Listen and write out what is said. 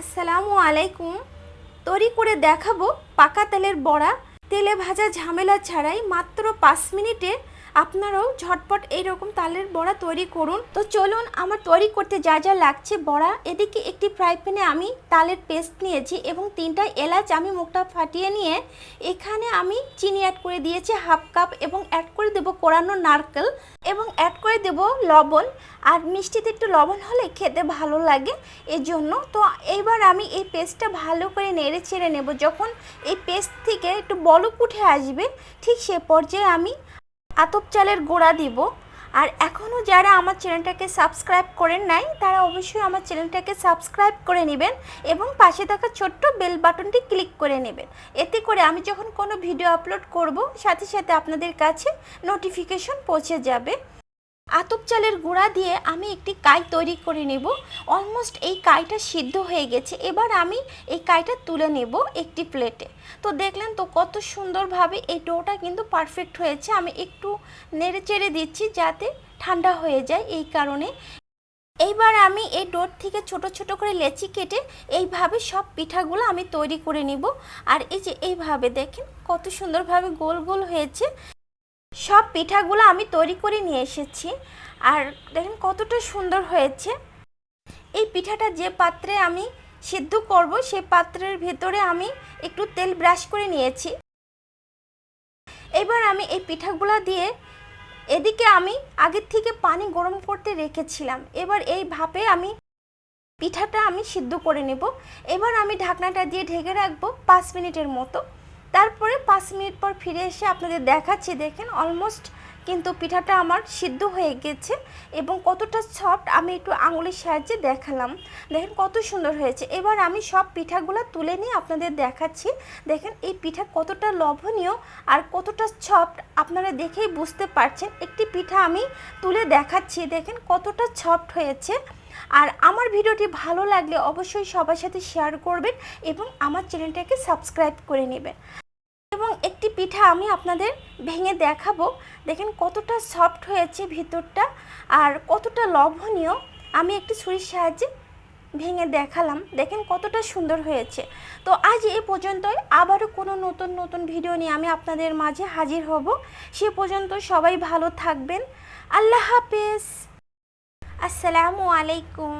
আসসালামু আলাইকুম। তৈরি করে দেখাবো পাকা তেলের বড়া। তেলে ভাজা ঝামেলা ছাড়াই মাত্র পাঁচ মিনিটে আপনারাও ঝটপট এইরকম তালের বড়া তৈরি করুন। তো চলুন আমার তৈরি করতে যা যা লাগছে বড়া। এদিকে একটি ফ্রাই প্যানে আমি তালের পেস্ট নিয়েছি এবং তিনটা এলাচ আমি মুখটা ফাটিয়ে নিয়ে এখানে আমি চিনি অ্যাড করে দিয়েছি হাফ কাপ এবং অ্যাড করে দেবো কোরানো নারকেল এবং অ্যাড করে দেব লবণ। আর মিষ্টিতে একটু লবণ হলে খেতে ভালো লাগে এই জন্য তো এইবার আমি এই পেস্টটা ভালো করে নেড়ে ছেড়ে নেব। যখন এই পেস্ট থেকে একটু বলক উঠে আসবে, ঠিক সে পর্যায়ে আমি আতপ চালের গোড়া দিব। আর এখনও যারা আমার চ্যানেলটাকে সাবস্ক্রাইব করেন নাই, তারা অবশ্যই আমার চ্যানেলটাকে সাবস্ক্রাইব করে নেবেন এবং পাশে থাকা ছোট্ট বেল বাটনটি ক্লিক করে নেবেন। এতে করে আমি যখন কোনো ভিডিও আপলোড করব, সাথে সাথে আপনাদের কাছে নোটিফিকেশন পৌঁছে যাবে। আতপ চালের গুঁড়া দিয়ে আমি একটি কাই তৈরি করে নেব। অলমোস্ট এই কাইটা সিদ্ধ হয়ে গেছে। এবার আমি এই কাইটা তুলে নেব একটি প্লেটে। তো দেখলেন তো কত সুন্দরভাবে এই ডোটা কিন্তু পারফেক্ট হয়েছে। আমি একটু নেড়ে চেড়ে দিচ্ছি যাতে ঠান্ডা হয়ে যায় এই কারণে। এইবার আমি এই ডোর থেকে ছোট ছোট করে লেচি কেটে এইভাবে সব পিঠাগুলো আমি তৈরি করে নিব। আর এই যে এইভাবে দেখেন কত সুন্দরভাবে গোল গোল হয়েছে। সব পিঠাগুলো আমি তৈরি করে নিয়ে এসেছি। আর দেখেন কতটা সুন্দর হয়েছে। এই পিঠাটা যে পাত্রে আমি সিদ্ধ করব, সে পাত্রের ভেতরে আমি একটু তেল ব্রাশ করে নিয়েছি। এবার আমি এই পিঠাগুলো দিয়ে এদিকে আমি আগের থেকে পানি গরম করতে রেখেছিলাম। এবার এই ভাপে আমি পিঠাটা আমি সিদ্ধ করে নেব। এবার আমি ঢাকনাটা দিয়ে ঢেকে রাখব পাঁচ মিনিটের মতো। তারপরে পাঁচ মিনিট পর ফিরে এসে আপনাদের দেখাচ্ছি, দেখেন অলমোস্ট কিন্তু পিঠাটা আমার সিদ্ধ হয়ে গেছে এবং কতটা সফট আমি একটু আঙুলের সাহায্যে দেখালাম। দেখেন কত সুন্দর হয়েছে। এবার আমি সব পিঠাগুলো তুলে নিয়ে আপনাদের দেখাচ্ছি। দেখেন এই পিঠা কতটা লবণীয় আর কতটা সফট আপনারা দেখেই বুঝতে পারছেন। একটি পিঠা আমি তুলে দেখাচ্ছি, দেখেন কতটা সফট হয়েছে। আর আমার ভিডিওটি ভালো লাগলে অবশ্যই সবার সাথে শেয়ার করবেন এবং আমার চ্যানেলটাকে সাবস্ক্রাইব করে নেবেন। একটি পিঠা আমি আপনাদের ভেঙে দেখাবো। দেখেন কতটা সফট হয়েছে ভিতরটা আর কতটা লবণীয় আমি একটি ছুরির সাহায্যে ভেঙে দেখালাম। দেখেন কতটা সুন্দর হয়েছে। তো আজ এ পর্যন্তই। আবারও কোনো নতুন নতুন ভিডিও নিয়ে আমি আপনাদের মাঝে হাজির হব। সে পর্যন্ত সবাই ভালো থাকবেন। আল্লাহ হাফেজ। আসসালামু আলাইকুম।